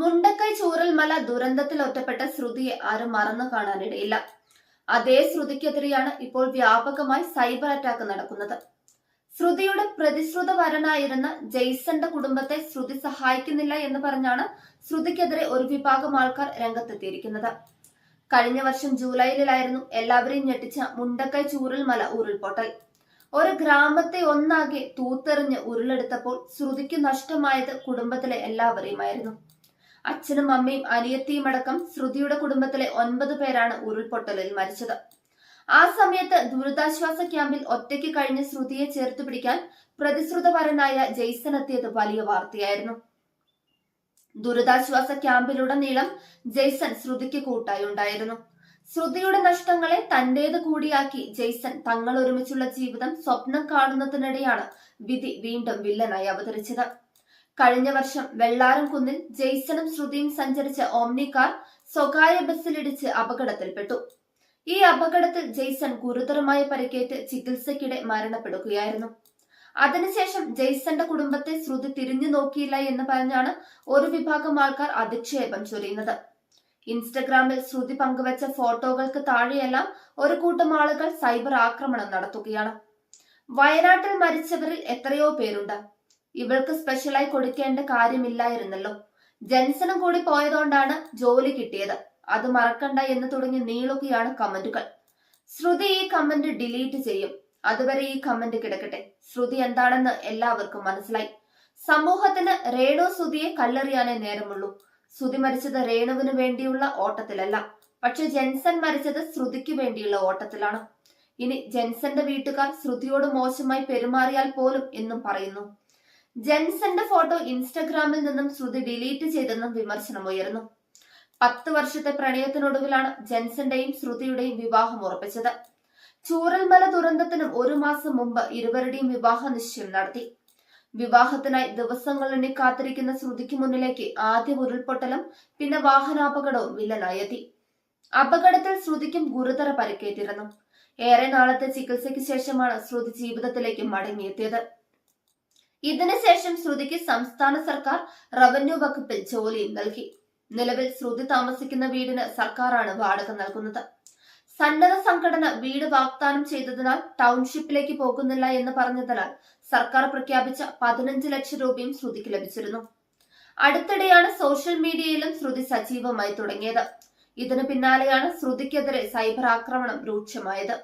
മുണ്ടക്കൈ ചൂരൽമല ദുരന്തത്തിൽ ഒറ്റപ്പെട്ട ശ്രുതിയെ ആരും മറന്നു കാണാനിടയില്ല. അതേ ശ്രുതിക്കെതിരെയാണ് ഇപ്പോൾ വ്യാപകമായി സൈബർ അറ്റാക്ക് നടക്കുന്നത്. ശ്രുതിയുടെ പ്രതിശ്രുത വരനായിരുന്ന ജെയ്സന്റെ കുടുംബത്തെ ശ്രുതി സഹായിക്കുന്നില്ല എന്ന് പറഞ്ഞാണ് ശ്രുതിക്കെതിരെ ഒരു വിഭാഗം ആൾക്കാർ രംഗത്തെത്തിയിരിക്കുന്നത്. കഴിഞ്ഞ വർഷം ജൂലൈയിലായിരുന്നു എല്ലാവരെയും ഞെട്ടിച്ച മുണ്ടക്കൈ ചൂരൽമല ഉരുൾപൊട്ടൽ. ഒരു ഗ്രാമത്തെ ഒന്നാകെ തൂത്തെറിഞ്ഞ് ഉരുളെടുത്തപ്പോൾ ശ്രുതിക്ക് നഷ്ടമായത് കുടുംബത്തിലെ എല്ലാവരെയുമായിരുന്നു. അച്ഛനും അമ്മയും അനിയത്തിയും അടക്കം ശ്രുതിയുടെ കുടുംബത്തിലെ ഒൻപത് പേരാണ് ഉരുൾപൊട്ടലിൽ മരിച്ചത്. ആ സമയത്ത് ദുരിതാശ്വാസ ക്യാമ്പിൽ ഒറ്റയ്ക്ക് കഴിഞ്ഞ ശ്രുതിയെ ചേർത്ത് പിടിക്കാൻ പ്രതിശ്രുതപരനായ ജെയ്സൺ എത്തിയത് വലിയ വാർത്തയായിരുന്നു. ദുരിതാശ്വാസ ക്യാമ്പിലുടനീളം ജെയ്സൺ ശ്രുതിക്ക് കൂട്ടായി ഉണ്ടായിരുന്നു. ശ്രുതിയുടെ നഷ്ടങ്ങളെ തന്റേത് കൂടിയാക്കി ജെയ്സൺ തങ്ങൾ ഒരുമിച്ചുള്ള ജീവിതം സ്വപ്നം കാണുന്നതിനിടെയാണ് വിധി വീണ്ടും വില്ലനായി അവതരിച്ചത്. കഴിഞ്ഞ വർഷം വെള്ളാരം കുന്നിൽ ജെയ്സണും ശ്രുതിയും സഞ്ചരിച്ച ഓംനി കാർ സ്വകാര്യ ബസ്സിലിടിച്ച് അപകടത്തിൽപ്പെട്ടു. ഈ അപകടത്തിൽ ജെയ്സൺ ഗുരുതരമായ പരിക്കേറ്റ് ചികിത്സയ്ക്കിടെ മരണപ്പെടുകയായിരുന്നു. അതിനുശേഷം ജെയ്സന്റെ കുടുംബത്തെ ശ്രുതി തിരിഞ്ഞു നോക്കിയില്ല എന്ന് പറഞ്ഞാണ് ഒരു വിഭാഗം ആൾക്കാർ അധിക്ഷേപം ചൊരിയുന്നത്. ഇൻസ്റ്റഗ്രാമിൽ ശ്രുതി പങ്കുവച്ച ഫോട്ടോകൾക്ക് താഴെയെല്ലാം ഒരു കൂട്ടം ആളുകൾ സൈബർ ആക്രമണം നടത്തുകയാണ്. വയനാട്ടിൽ മരിച്ചവരിൽ എത്രയോ പേരുണ്ട്. ഇവൾക്ക് സ്പെഷ്യലായി കൊടുക്കേണ്ട കാര്യമില്ലായിരുന്നല്ലോ. ജെൻസനും കൂടി പോയതുകൊണ്ടാണ് ജോലി കിട്ടിയത്. അത് മറക്കണ്ട എന്ന് തുടങ്ങി നീളുകയാണ് കമന്റുകൾ. ശ്രുതി ഈ കമന്റ് ഡിലീറ്റ് ചെയ്യും. അതുവരെ ഈ കമന്റ് കിടക്കട്ടെ. ശ്രുതി എന്താണെന്ന് എല്ലാവർക്കും മനസ്സിലായി. സമൂഹത്തിന് രേണു ശ്രുതിയെ കല്ലെറിയാനേ നേരമുള്ളൂ. ശ്രുതി മരിച്ചത് രേണുവിന് വേണ്ടിയുള്ള ഓട്ടത്തിലല്ല. പക്ഷെ ജെൻസൺ മരിച്ചത് ശ്രുതിക്ക് വേണ്ടിയുള്ള ഓട്ടത്തിലാണ്. ഇനി ജെൻസന്റെ വീട്ടുകാർ ശ്രുതിയോട് മോശമായി പെരുമാറിയാൽ പോലും എന്നും പറയുന്നു. ജെൻസന്റെ ഫോട്ടോ ഇൻസ്റ്റഗ്രാമിൽ നിന്നും ശ്രുതി ഡിലീറ്റ് ചെയ്തെന്നും വിമർശനം ഉയർന്നു പത്ത് വർഷത്തെ പ്രണയത്തിനൊടുവിലാണ് ജെൻസന്റെയും ശ്രുതിയുടെയും വിവാഹം ഉറപ്പിച്ചത്. ചൂറൽമല ദുരന്തത്തിനും ഒരു മാസം മുമ്പ് ഇരുവരുടെയും വിവാഹ നിശ്ചയം നടത്തി. വിവാഹത്തിനായി ദിവസങ്ങൾ എണ്ണി കാത്തിരിക്കുന്ന ശ്രുതിക്ക് മുന്നിലേക്ക് ആദ്യ ഉരുൾപൊട്ടലും പിന്നെ വാഹനാപകടവും വില്ലനായെത്തി. അപകടത്തിൽ ശ്രുതിക്കും ഗുരുതര പരിക്കേറ്റിരുന്നു. ഏറെ നാളത്തെ ചികിത്സയ്ക്ക് ശേഷമാണ് ശ്രുതി ജീവിതത്തിലേക്ക് മടങ്ങിയെത്തിയത്. ഇതിനുശേഷം ശ്രുതിക്ക് സംസ്ഥാന സർക്കാർ റവന്യൂ വകുപ്പിൽ ജോലിയും നൽകി. നിലവിൽ ശ്രുതി താമസിക്കുന്ന വീടിന് സർക്കാരാണ് വാടക നൽകുന്നത്. സന്നദ്ധ സംഘടന വീട് വാഗ്ദാനം ചെയ്തതിനാൽ ടൗൺഷിപ്പിലേക്ക് പോകുന്നില്ല എന്ന് പറഞ്ഞതിനാൽ സർക്കാർ പ്രഖ്യാപിച്ച പതിനഞ്ച് ലക്ഷം രൂപയും ശ്രുതിക്ക് ലഭിച്ചിരുന്നു. അടുത്തിടെയാണ് സോഷ്യൽ മീഡിയയിലും ശ്രുതി സജീവമായി തുടങ്ങിയത്. ഇതിനു പിന്നാലെയാണ് ശ്രുതിക്കെതിരെ സൈബർ ആക്രമണം രൂക്ഷമായത്.